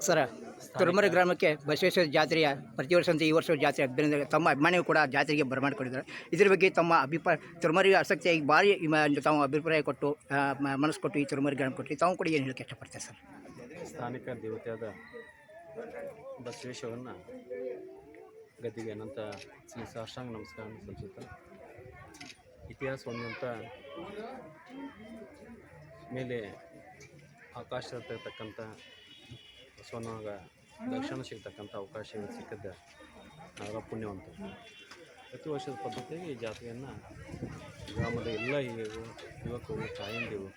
ಸರ ತುರುಮರಿ ಗ್ರಾಮಕ್ಕೆ ಬಸವೇಶ್ವರ ಜಾತ್ರೆಯ ಪ್ರತಿ ವರ್ಷದಂತೆ ಈ ವರ್ಷ ಜಾತ್ರೆ ಆದ್ದರಿಂದ ತಮ್ಮ ಅಭಿಮಾನಿಗಳು ಕೂಡ ಜಾತ್ರೆಗೆ ಬರಮಾಡಿಕೊಂಡಿದ್ದಾರೆ ಇದ್ರ ಬಗ್ಗೆ ತಮ್ಮ ಅಭಿಪ್ರಾಯ ತುರುಮರಿಗೆ ಆಸಕ್ತಿಯಾಗಿ ಭಾರಿ ತಾವು ಅಭಿಪ್ರಾಯ ಕೊಟ್ಟು ಮನಸ್ಸು ಕೊಟ್ಟು ಈ ತುರುಮರಿ ಗ್ರಾಮ ಕೊಟ್ಟು ತಾವು ಕೂಡ ಏನು ಹೇಳಕ್ಕೆ ಇಷ್ಟಪಡ್ತಾರೆ ಸರ್? ಸ್ಥಾನಿಕ ದೇವತೆಯಾದ ಬಸವೇಶ್ವರನ ಗದ್ದಿಗೆ ಅನಂತ ಶ್ರೀ ಸಾಷ್ಟಾಂಗ ನಮಸ್ಕಾರ ಸಲ್ಲಿಸುತ್ತಾ ಇತಿಹಾಸ ಹೊಂದಂಥ ಮೇಲೆ ಬಸವನಾಗ ದರ್ಶನ ಸಿಗ್ತಕ್ಕಂಥ ಅವಕಾಶ ಸಿಕ್ಕಿದ್ದೆ. ನಾವೆಲ್ಲ ಪುಣ್ಯವಂತ ಪ್ರತಿ ವರ್ಷದ ಪದ್ಧತಿಯಾಗಿ ಈ ಜಾತ್ರೆಯನ್ನು ಗ್ರಾಮದ ಎಲ್ಲ ಹಿರಿಯರು, ಯುವಕರು, ತಾಯಂದಿರು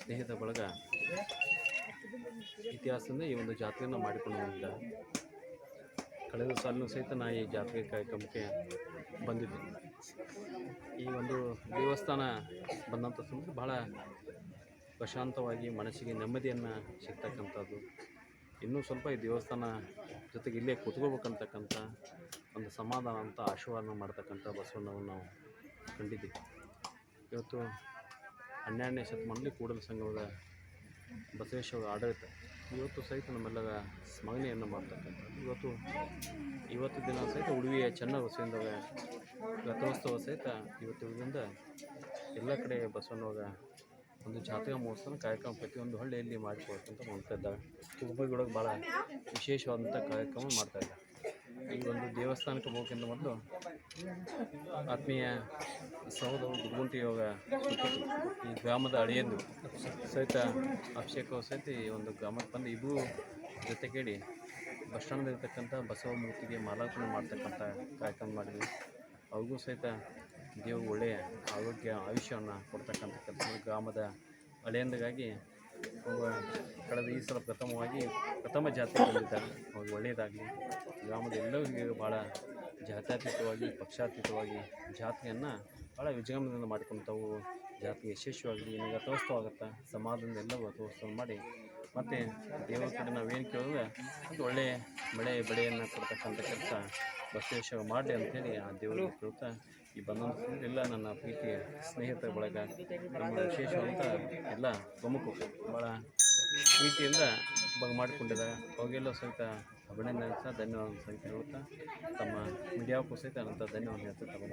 ಸ್ನೇಹಿತ ಬಳಗ ಇತಿಹಾಸದಿಂದ ಈ ಒಂದು ಜಾತ್ರೆಯನ್ನು ಮಾಡಿಕೊಂಡು ಬಂದಿದ್ದಾರೆ ಕಳೆದ ಸಾಲಿನೂ ಸಹಿತ ನಾ ಈ ಜಾತ್ರೆ ಕಾರ್ಯಕ್ರಮಕ್ಕೆ ಬಂದಿದ್ದೆ. ಈ ಒಂದು ದೇವಸ್ಥಾನ ಬಂದಂಥ ಸಂದರ್ಭ ಭಾಳ ಪ್ರಶಾಂತವಾಗಿ ಮನಸ್ಸಿಗೆ ನೆಮ್ಮದಿಯನ್ನು ಸಿಗ್ತಕ್ಕಂಥದ್ದು. ಇನ್ನೂ ಸ್ವಲ್ಪ ಈ ದೇವಸ್ಥಾನ ಜೊತೆಗೆ ಇಲ್ಲೇ ಕೂತ್ಕೋಬೇಕಂತಕ್ಕಂಥ ಒಂದು ಸಮಾಧಾನ ಅಂತ ಆಶೀರ್ವಾದ ಮಾಡ್ತಕ್ಕಂಥ ಬಸವಣ್ಣವನ್ನು ನಾವು ಕಂಡಿದ್ದೀವಿ. ಇವತ್ತು ಹನ್ನೆರಡನೇ ಶತಮಾನದಲ್ಲಿ ಕೂಡಲ ಸಂಘದ ಬಸವೇಶ್ವರ ಆಡಳಿತ ಇವತ್ತು ಸಹಿತ ನಮ್ಮೆಲ್ಲರ ಸ್ಮರಣೆಯನ್ನು ಮಾಡ್ತಕ್ಕಂಥದ್ದು. ಇವತ್ತು ಇವತ್ತು ದಿನ ಸಹಿತ ಉಡುವಿಯ ಚೆನ್ನ ಬಸವಿಂದ ರಥೋತ್ಸವ ಸಹಿತ ಇವತ್ತು ಇದರಿಂದ ಎಲ್ಲ ಕಡೆ ಬಸವಣ್ಣವಾಗ ಒಂದು ಜಾತ್ರೆ ಮಹೋತ್ಸವ ಕಾರ್ಯಕ್ರಮ ಪ್ರತಿಯೊಂದು ಹಳ್ಳಿಯಲ್ಲಿ ಮಾಡಿಕೊಡ್ತಂತ ಮಾಡ್ತಾ ಇದ್ದಾರೆ. ತುರ್ಬಗಿಯೊಳಗೆ ಭಾಳ ವಿಶೇಷವಾದಂಥ ಕಾರ್ಯಕ್ರಮ ಮಾಡ್ತಾ ಇದ್ದಾರೆ. ಈ ಒಂದು ದೇವಸ್ಥಾನಕ್ಕೆ ಹೋಗೋಕ್ಕಿಂತ ಮೊದಲು ಆತ್ಮೀಯ ಸಹೋದರ ಗುರುಗುಂಟಿ ಯೋಗ ಈ ಗ್ರಾಮದ ಅಳಿಯಂದು ಸಹಿತ ಅಭಿಷೇಕವು ಸಹಿತ ಈ ಒಂದು ಗ್ರಾಮಕ್ಕೆ ಬಂದು ಇಬ್ಬರು ಕೇಳಿ ಬಸ್ ಸ್ಟ್ಯಾಂಡಲ್ಲಿರ್ತಕ್ಕಂಥ ಬಸವ ಮೂರ್ತಿಗೆ ಮಾಲಾರ್ಪಣೆ ಮಾಡ್ತಕ್ಕಂಥ ಕಾರ್ಯಕ್ರಮ ಮಾಡಿದ್ವಿ. ಅವ್ರಿಗೂ ಸಹಿತ ದೇವರು ಒಳ್ಳೆಯ ಆರೋಗ್ಯ ಆಯುಷ್ಯವನ್ನು ಕೊಡ್ತಕ್ಕಂಥ ಕೆಲಸ ಗ್ರಾಮದ ಅವು ಕಳೆದ ಈ ಸಲ ಪ್ರಥಮವಾಗಿ ಪ್ರಥಮ ಜಾತ್ರೆ ಬಂದಿದ್ದಾರೆ ಅವ್ರಿಗೆ ಒಳ್ಳೆಯದಾಗಲಿ. ಗ್ರಾಮದ ಎಲ್ಲರಿಗೂ ಭಾಳ ಜಾತ್ಯಾತೀತವಾಗಿ, ಪಕ್ಷಾತೀತವಾಗಿ ಜಾತ್ರೆಯನ್ನು ಭಾಳ ವಿಜೃಂಭಣೆಯಿಂದ ಮಾಡ್ಕೊತಾವು ತಾವು ಜಾತ್ರೆ ಯಶಸ್ವಿಯಾಗಲಿ ನಿಮಗೆ ಆಗುತ್ತೆ? ಸಮಾಜದಿಂದ ಎಲ್ಲವೂ ರಥೋತ್ಸವ ಮಾಡಿ. ಮತ್ತು ದೇವರ ಕಡೆ ನಾವೇನು ಕೇಳಿದ್ರೆ ಒಂದು ಒಳ್ಳೆಯ ಮಳೆ ಬೆಳೆಯನ್ನು ಕೊಡ್ತಕ್ಕಂಥ ಕೆಲಸ. ಬಸವೇಶ್ವರ ಮಾಡಲಿ ಅಂತೇಳಿ ಆ ದೇವರಿಗೆ ಕೇಳ್ತಾ ಈ ಬಂದಂಥ ಎಲ್ಲ ನನ್ನ ಪ್ರೀತಿಯ ಸ್ನೇಹಿತರ ಬಳಗ, ನಮ್ಮ ವಿಶೇಷವಂತ ಎಲ್ಲ ಪ್ರಮುಖ ಭಾಳ ಪ್ರೀತಿಯಿಂದ ಬಗ್ ಮಾಡಿಕೊಂಡಿದ್ದಾರೆ. ಅವಾಗೆಲ್ಲ ಸಹಿತ ಅಭಿನಂದನೆ ಸಹ ಧನ್ಯವಾದ ಸಹಿತ ಹೇಳುತ್ತಾ, ತಮ್ಮ ಮೀಡಿಯಾಕ್ಕೂ ಸಹಿತ ಅನಂತ ಧನ್ಯವಾದ ಹೇಳ್ತಾ ತಮ್ಮ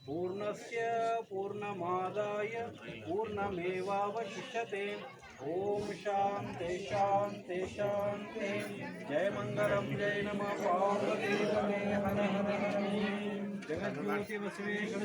पूर्णस्य पूर्णमादाय पूर्णमेवावशिष्यते। ओम शांति शांति शांति जय मंगलम जय नम। पार्वती हर हर जगद्गुरु के वसवेश्वर